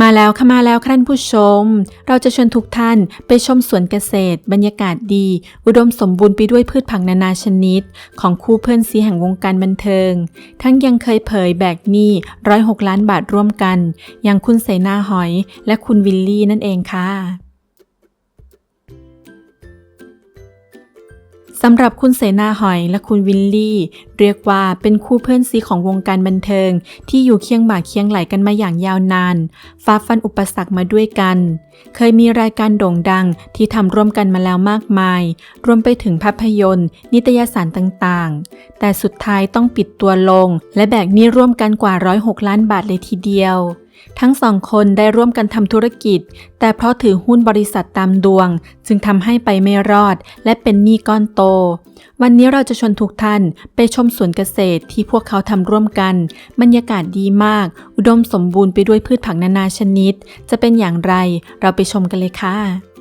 มาแล้วค่ะมาแล้วค่ะท่านผู้ชม เราจะชวนทุกท่านไปชมสวนเกษตร บรรยากาศดี อุดมสมบูรณ์ไปด้วยพืชผักนานาชนิด ของคู่เพื่อนซีแห่งวงการบันเทิง ทั้งยังเคยเผยแบกหนี้ร้อยหกล้านบาทร่วมกัน อย่างคุณเสนาหอย และคุณวิลลี่นั่นเองค่ะ สำหรับคุณเสนาหอยและคุณวิลลี่ เรียกว่าเป็นคู่เพื่อนซีของวงการบันเทิง ที่อยู่เคียงบ่าเคียงไหลกันมาอย่างยาวนานฝ่าฟันอุปสรรคมาด้วยกัน เคยมีรายการโด่งดังที่ทำร่วมกันมาแล้วมากมาย รวมไปถึงภาพยนตร์ นิตยสารต่างๆ แต่สุดท้ายต้องปิดตัวลง และแบกหนี้ร่วมกันกว่า 106 ล้านบาทเลยทีเดียว ทั้งสองคนได้ร่วมกันทำธุรกิจ แต่เพราะถือหุ้นบริษัทตามดวง จึงทำให้ไปไม่รอด และเป็นหนี้ก้อนโต วันนี้เราจะชวนทุกท่านไปชมสวนเกษตรที่พวกเขาทำร่วมกัน บรรยากาศดีมาก อุดมสมบูรณ์ไปด้วยพืชผักนานาชนิด จะเป็นอย่างไร เราไปชมกันเลยค่ะ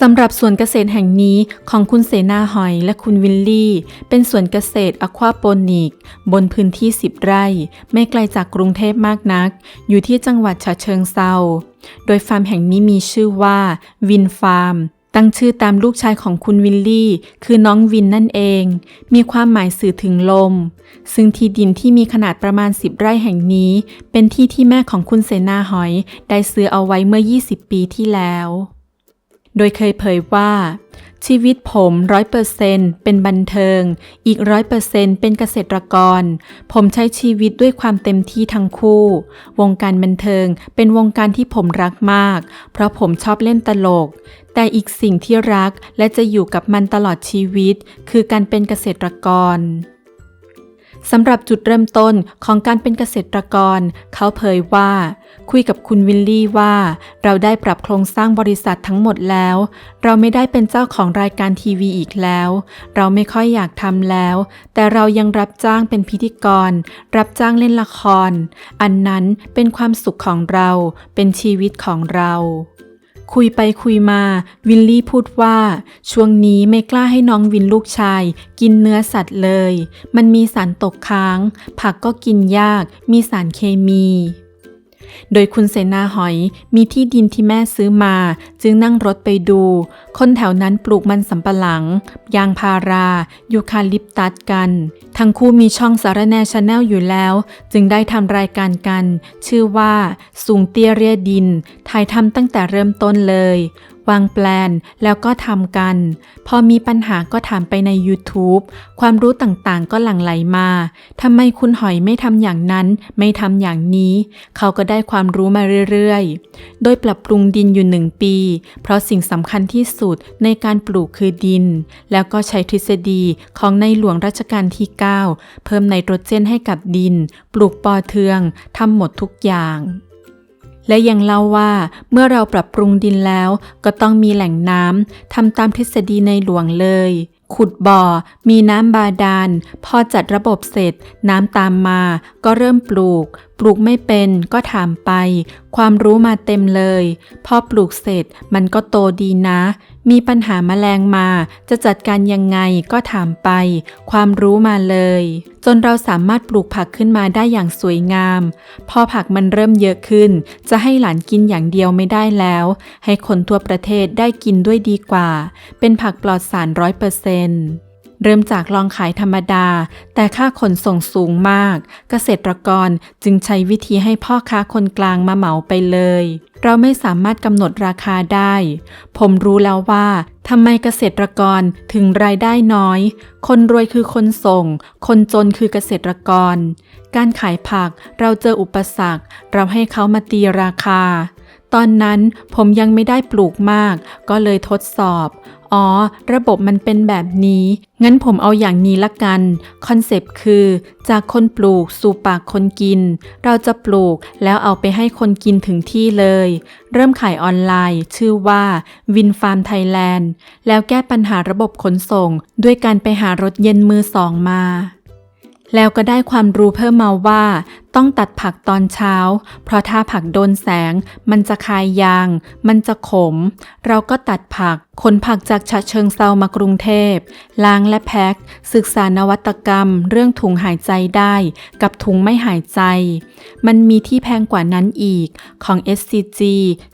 สำหรับสวนเกษตรแห่งนี้ของคุณเสนาหอยและคุณวิลลี่ เป็นสวนเกษตรอควาโปนิก บนพื้นที่ 10 ไร่ ไม่ไกลจากกรุงเทพมากนัก อยู่ที่จังหวัดฉะเชิงเซาโดยฟาร์มแห่งนี้มีชื่อว่าวินฟาร์มตั้งชื่อตามลูกชายของคุณวิลลี่ คือน้องวินนั่นเอง มีความหมายสื่อถึงลม ซึ่งที่ดินที่มีขนาดประมาณ 10 ไร่แห่งนี้ เป็นที่ที่แม่ของคุณเสนาหอย ได้ซื้อเอาไว้เมื่อ 20 ปีที่แล้ว โดยเคยเผยว่า ชีวิตผมร้อยเปอร์เซนเป็นบันเทิง อีกร้อยเปอร์เซนเป็นเกษตรกร ผมใช้ชีวิตด้วยความเต็มที่ทั้งคู่ วงการบันเทิงเป็นวงการที่ผมรักมาก เพราะผมชอบเล่นตลก แต่อีกสิ่งที่รักและจะอยู่กับมันตลอดชีวิต คือการเป็นเกษตรกร สำหรับจุดเริ่มต้นของการเป็นเกษตรกร เขาเผยว่า คุยกับคุณวิลลี่ว่า เราได้ปรับโครงสร้างบริษัททั้งหมดแล้ว เราไม่ได้เป็นเจ้าของรายการทีวีอีกแล้ว เราไม่ค่อยอยากทำแล้ว แต่เรายังรับจ้างเป็นพิธีกร รับจ้างเล่นละคร อันนั้นเป็นความสุขของเรา เป็นชีวิตของเรา คุยไปคุยมา วิลลี่พูดว่า ช่วงนี้ไม่กล้าให้น้องวินลูกชาย กินเนื้อสัตว์เลย มันมีสารตกค้าง ผักก็กินยาก มีสารเคมี โดยคุณเสนาหอยมีที่ดินที่แม่ซื้อมา จึงนั่งรถไปดู คนแถวนั้นปลูกมันสำปะหลัง ยางพารายูคาลิปตัสกัน ทั้งคู่มีช่องสารแนชาแนลอยู่แล้ว จึงได้ทำรายการกัน ชื่อว่าสูงเตี้ยเรียดินถ่ายทำตั้งแต่เริ่มต้นเลย วางแปลนแล้วก็ทำกัน พอมีปัญหาก็ถามไปใน YouTube ความรู้ต่างๆก็หลั่งไหลมาทำไมคุณหอยไม่ทำอย่างนั้น ไม่ทำอย่างนี้ เขาก็ได้ความรู้มาเรื่อยๆ โดยปรับปรุงดินอยู่หนึ่งปี เพราะสิ่งสำคัญที่สุดในการปลูกคือดิน แล้วก็ใช้ทฤษฎีของในหลวงรัชกาลที่ 9 เพิ่มไนโตรเจนให้กับดิน ปลูกปอเทืองทำหมดทุกอย่าง และยังเล่าว่าเมื่อเราปรับปรุงดินแล้ว ก็ต้องมีแหล่งน้ำทำตามทฤษฎีในหลวงเลย ขุดบ่อ มีน้ำบาดาล พอจัดระบบเสร็จ น้ำตามมา ก็เริ่มปลูก ปลูกไม่เป็นก็ถามไป ความรู้มาเต็มเลย พอปลูกเสร็จมันก็โตดีนะ มีปัญหามแมลงมา จะจัดการยังไงก็ถามไป ความรู้มาเลย จนเราสามารถปลูกผักขึ้นมาได้อย่างสวยงาม พอผักมันเริ่มเยอะขึ้น จะให้หลานกินอย่างเดียวไม่ได้แล้ว ให้คนทั่วประเทศได้กินด้วยดีกว่า เป็นผักปลอดสารร้อยเปอร์เซ็นต์ เริ่มจากลองขายธรรมดา แต่ค่าขนส่งสูงมาก เกษตรกรจึงใช้วิธีให้พ่อค้าคนกลางมาเหมาไปเลย เราไม่สามารถกำหนดราคาได้ ผมรู้แล้วว่าทำไมเกษตรกรถึงรายได้น้อย คนรวยคือคนส่ง คนจนคือเกษตรกร การขายผักเราเจออุปสรรค เราให้เขามาตีราคา ตอนนั้นผมยังไม่ได้ปลูกมาก ก็เลยทดสอบ อ๋อ ระบบมันเป็นแบบนี้ งั้นผมเอาอย่างนี้ละกัน คอนเซปต์คือ จากคนปลูกสู่ปากคนกิน เราจะปลูกแล้วเอาไปให้คนกินถึงที่เลย เริ่มขายออนไลน์ ชื่อว่าวินฟาร์มไทยแลนด์แล้วแก้ปัญหาระบบขนส่ง ด้วยการไปหารถเย็นมือสองมา แล้วก็ได้ความรู้เพิ่มมาว่า ต้องตัดผักตอนเช้า เพราะถ้าผักโดนแสง มันจะคายยาง มันจะขม เราก็ตัดผักขนผักจากฉะเชิงเซามากรุงเทพล้างและแพ็ค ศึกษานวัตกรรม เรื่องถุงหายใจได้ กับถุงไม่หายใจ มันมีที่แพงกว่านั้นอีกของ SCG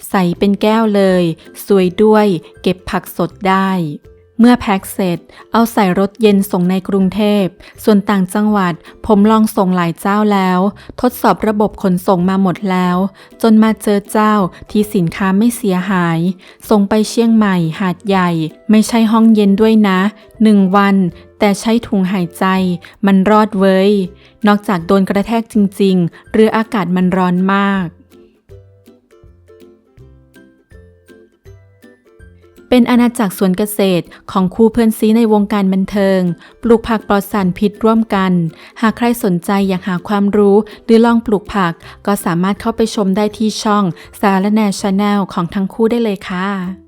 ใส่เป็นแก้วเลย สวยด้วย เก็บผักสดได้ เมื่อแพ็คเสร็จ เอาใส่รถเย็นส่งในกรุงเทพ ส่วนต่างจังหวัด ผมลองส่งหลายเจ้าแล้ว ทดสอบระบบขนส่งมาหมดแล้ว จนมาเจอเจ้าที่สินค้าไม่เสียหาย ส่งไปเชียงใหม่หาดใหญ่ ไม่ใช่ห้องเย็นด้วยนะหนึ่งวัน แต่ใช้ถุงหายใจ มันรอดเว้ย นอกจากโดนกระแทกจริง ๆ หรืออากาศมันร้อนมาก เป็นอาณาจักรสวนเกษตรของคู่เพื่อนซีในวงการบันเทิง ปลูกผักปลอดสารพิษร่วมกัน หากใครสนใจอยากหาความรู้หรือลองปลูกผัก ก็สามารถเข้าไปชมได้ที่ช่องสารแนชาแนลของทั้งคู่ได้เลยค่ะ